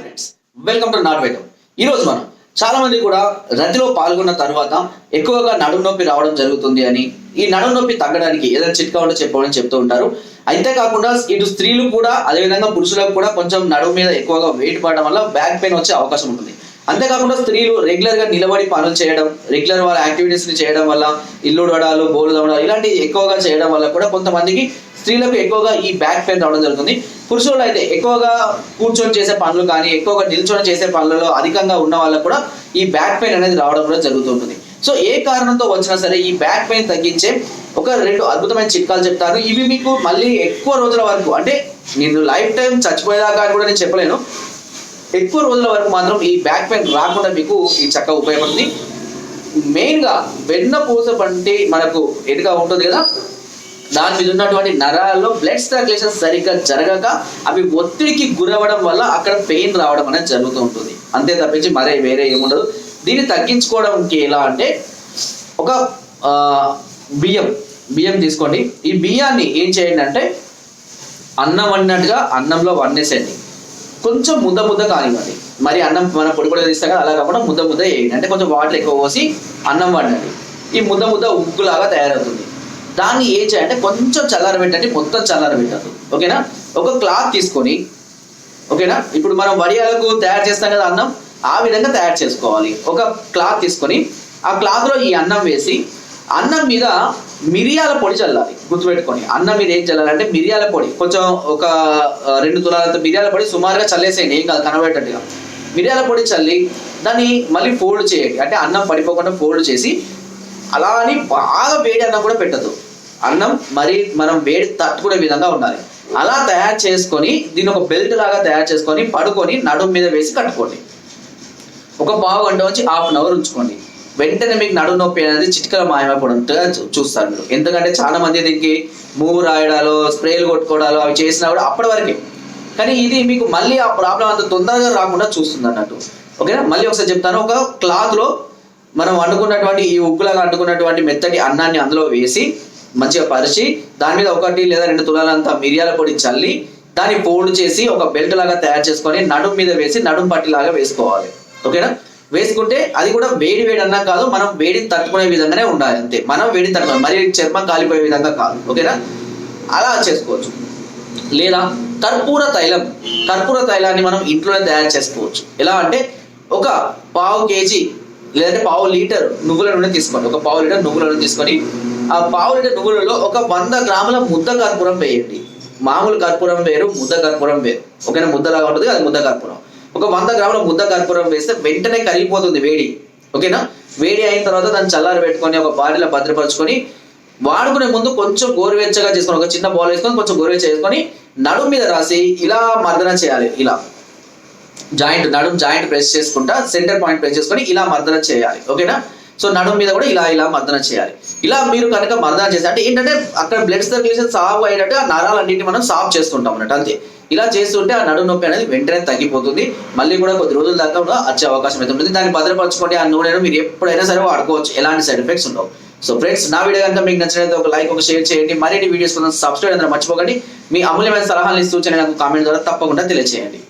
Friends welcome to not వేదం ఈ రోజు మనం చాలా మంది కూడా రతిలో పాల్గొన్న తర్వాత ఎక్కువగా నడుము నొప్పి రావడం జరుగుతుంది అని ఈ నడుము నొప్పి తగ్గడానికి ఏదైనా చిట్కా ఉంటే చెప్పమని చెప్తూ ఉంటారు. అంతేకాకుండా ఇటు స్త్రీలు కూడా అదేవిధంగా పురుషులకు కూడా కొంచెం నడుము మీద ఎక్కువగా వెయిట్ పడడం వల్ల బ్యాక్ పెయిన్ వచ్చే అవకాశం ఉంటుంది. అంతేకాకుండా స్త్రీలు రెగ్యులర్గా నిలబడి పనులు చేయడం రెగ్యులర్ వాళ్ళ యాక్టివిటీస్ని చేయడం వల్ల ఇల్లు ఉడవడాలు బోలు తవ్వడాలు ఇలాంటివి ఎక్కువగా చేయడం వల్ల కూడా కొంతమందికి స్త్రీలకు ఎక్కువగా ఈ బ్యాక్ పెయిన్ రావడం జరుగుతుంది. పురుషులు అయితే ఎక్కువగా కూర్చొని చేసే పనులు కానీ ఎక్కువగా నిల్చొని చేసే పనులలో అధికంగా ఉన్న వాళ్ళకు కూడా ఈ బ్యాక్ పెయిన్ అనేది రావడం కూడా జరుగుతుంటుంది. సో ఏ కారణంతో వచ్చినా సరే ఈ బ్యాక్ పెయిన్ తగ్గించే ఒక రెండు అద్భుతమైన చిట్కాలు చెప్తాను. ఇవి మీకు మళ్ళీ ఎక్కువ రోజుల వరకు అంటే నేను లైఫ్ టైం చచ్చిపోయేదాకా అని కూడా నేను చెప్పలేను. ఎక్కువ రోజుల వరకు మాత్రం ఈ బ్యాక్ పెయిన్ రాకుండా మీకు ఈ చక్క ఉపయోగపడుతుంది. మెయిన్గా వెన్నపూస వంటి మనకు ఎదుగా ఉంటుంది కదా దాని మీద ఉన్నటువంటి నరాల్లో బ్లడ్ సర్క్యులేషన్ సరిగ్గా జరగక అవి ఒత్తిడికి గురవడం వల్ల అక్కడ పెయిన్ రావడం అనేది జరుగుతూ ఉంటుంది. అంతే తప్పించి మరే వేరే ఏముండదు. దీన్ని తగ్గించుకోవడానికి ఎలా అంటే ఒక బియ్యం బియ్యం తీసుకోండి. ఈ బియ్యాన్ని ఏం చేయండి అంటే అన్నం వండినట్టుగా అన్నంలో వండేసేయండి. కొంచెం ముద్ద ముద్ద కానివ్వండి. మరి అన్నం మన పొడి పొడిగా తీస్తాం కదా అలా కాకుండా ముద్ద ముద్ద వేయండి. అంటే కొంచెం వాటర్ ఎక్కువ పోసి అన్నం వండండి. ఈ ముద్ద ముద్ద ఉగ్గులాగా తయారవుతుంది. దాన్ని ఏం చేయాలంటే కొంచెం చల్లారబెట్టండి మొత్తం చల్లారబెట్టద్దు ఓకేనా? ఒక క్లాత్ తీసుకొని ఓకేనా? ఇప్పుడు మనం వడియాలకు తయారు చేస్తాం కదా అన్నం ఆ విధంగా తయారు చేసుకోవాలి. ఒక క్లాత్ తీసుకొని ఆ క్లాత్లో ఈ అన్నం వేసి అన్నం మీద మిరియాల పొడి చల్లాలి. గుర్తుపెట్టుకొని అన్నం మీద ఏం చల్లాలంటే మిరియాల పొడి. కొంచెం ఒక రెండు తులాలంత మిరియాల పొడి సుమారుగా చల్లేసేయండి. ఏం కాదు కనబడేటట్టుగా. మిరియాల పొడి చల్లి దాన్ని మళ్ళీ ఫోల్డ్ చేయండి. అంటే అన్నం పడిపోకుండా ఫోల్డ్ చేసి అలా అని బాగా వేడి అన్నం కూడా పెట్టదు అన్నం మరి మనం వేడి తట్టుకునే విధంగా ఉండాలి. అలా తయారు చేసుకొని దీన్ని ఒక బెల్ట్ లాగా తయారు చేసుకొని పడుకొని నడుము మీద వేసి కట్టుకోండి. ఒక పావు గంట నుంచి హాఫ్ అన్ అవర్ ఉంచుకోండి. వెంటనే మీకు నడుము నొప్పి అనేది చిటికల మాయమైపోవడంగా చూస్తారు మీరు. ఎందుకంటే చాలా మంది దీనికి మూవ్ రాయడాలు స్ప్రేలు కొట్టుకోవడాలు అవి చేసినా కూడా అప్పటి వరకే. కానీ ఇది మీకు మళ్ళీ ఆ ప్రాబ్లం అంత తొందరగా రాకుండా చూస్తుంది అన్నట్టు. ఓకేనా? మళ్ళీ ఒకసారి చెప్తాను. ఒక క్లాత్లో మనం వండుకున్నటువంటి ఈ ఉగ్గులాగా అండుకున్నటువంటి మెత్తటి అన్నాన్ని అందులో వేసి మంచిగా పరిచి దాని మీద ఒకటి లేదా రెండు తులాలంత మిరియాల పొడి చల్లి దాన్ని పోడు చేసి ఒక బెల్ట్ లాగా తయారు చేసుకొని నడుం మీద వేసి నడుం పట్టి లాగా వేసుకోవాలి. ఓకేనా? వేసుకుంటే అది కూడా వేడి వేడి అన్నా కాదు మనం వేడిని తట్టుకునే విధంగానే ఉండాలి అంతే. మనం వేడిని తట్టుకోవాలి మరి చర్మం కాలిపోయే విధంగా కాదు. ఓకేనా? అలా చేసుకోవచ్చు. లేదా కర్పూర తైలం. కర్పూర తైలాన్ని మనం ఇంట్లోనే తయారు చేసుకోవచ్చు. ఎలా అంటే ఒక పావు కేజీ లేదంటే పావు లీటర్ నువ్వుల నూనె తీసుకోండి. ఒక పావు లీటర్ నువ్వుల నూనె తీసుకొని ఆ పావు లీటర్ నువ్వులలో ఒక వంద గ్రాముల ముద్ద కర్పూరం వేయండి. మామూలు కర్పూరం వేరు ముద్ద కర్పూరం వేరు. ఓకేనా? ముద్దలాగా ఉంటుంది అది ముద్ద కర్పూరం. ఒక వంద గ్రాముల ముద్ద కర్పూరం వేస్తే వెంటనే కరిగిపోతుంది వేడి. ఓకేనా? వేడి అయిన తర్వాత దాన్ని చల్లారి పెట్టుకొని ఒక బాడీలో భద్రపరచుకొని వాడుకునే ముందు కొంచెం గోరువెచ్చగా చేసుకొని ఒక చిన్న బౌల్ వేసుకొని కొంచెం గోరువెచ్చ చేసుకొని నడుము మీద రాసి ఇలా మర్దన చేయాలి. ఇలా. జాయింట్ నడుము జాయింట్ ప్రెస్ చేసుకుంటా సెంటర్ పాయింట్ ప్రెస్ చేసుకొని ఇలా మర్దన చేయాలి. ఓకేనా? సో నడుము మీద కూడా ఇలా ఇలా మర్దన చేయాలి. ఇలా మీరు కనుక మర్దన చేస్తే అంటే ఏంటంటే అక్కడ బ్లడ్ సర్క్యులేషన్ సాఫ్ అయ్యేటట్టు ఆ నరాలన్నింటినీ మనం సాఫ్ చేసుకుంటాం అన్నట్టు అంతే. ఇలా చేస్తుంటే ఆ నడుము నొప్పి అనేది వెంటనే తగ్గిపోతుంది. మళ్ళీ కూడా కొద్ది రోజుల దాకా కూడా వచ్చే అవకాశం అయితే ఉంటుంది. దాన్ని భద్రపరచుకోండి ఆ నూనెను మీరు ఎప్పుడైనా సరే వాడుకోవచ్చు. ఎలాంటి సైడ్ ఎఫెక్ట్స్ ఉండవు. సో ఫ్రెండ్స్ నా వీడియో కనుక మీకు నచ్చినట్లయితే ఒక లైక్ ఒక షేర్ చేయండి. మరిన్ని వీడియోస్ కోసం సబ్స్క్రైబ్ అందరూ మర్చిపోకండి. మీ అమూల్యమైన సలహాలు ఇస్తూ నాకు కామెంట్ ద్వారా తప్పకుండా తెలియజేయండి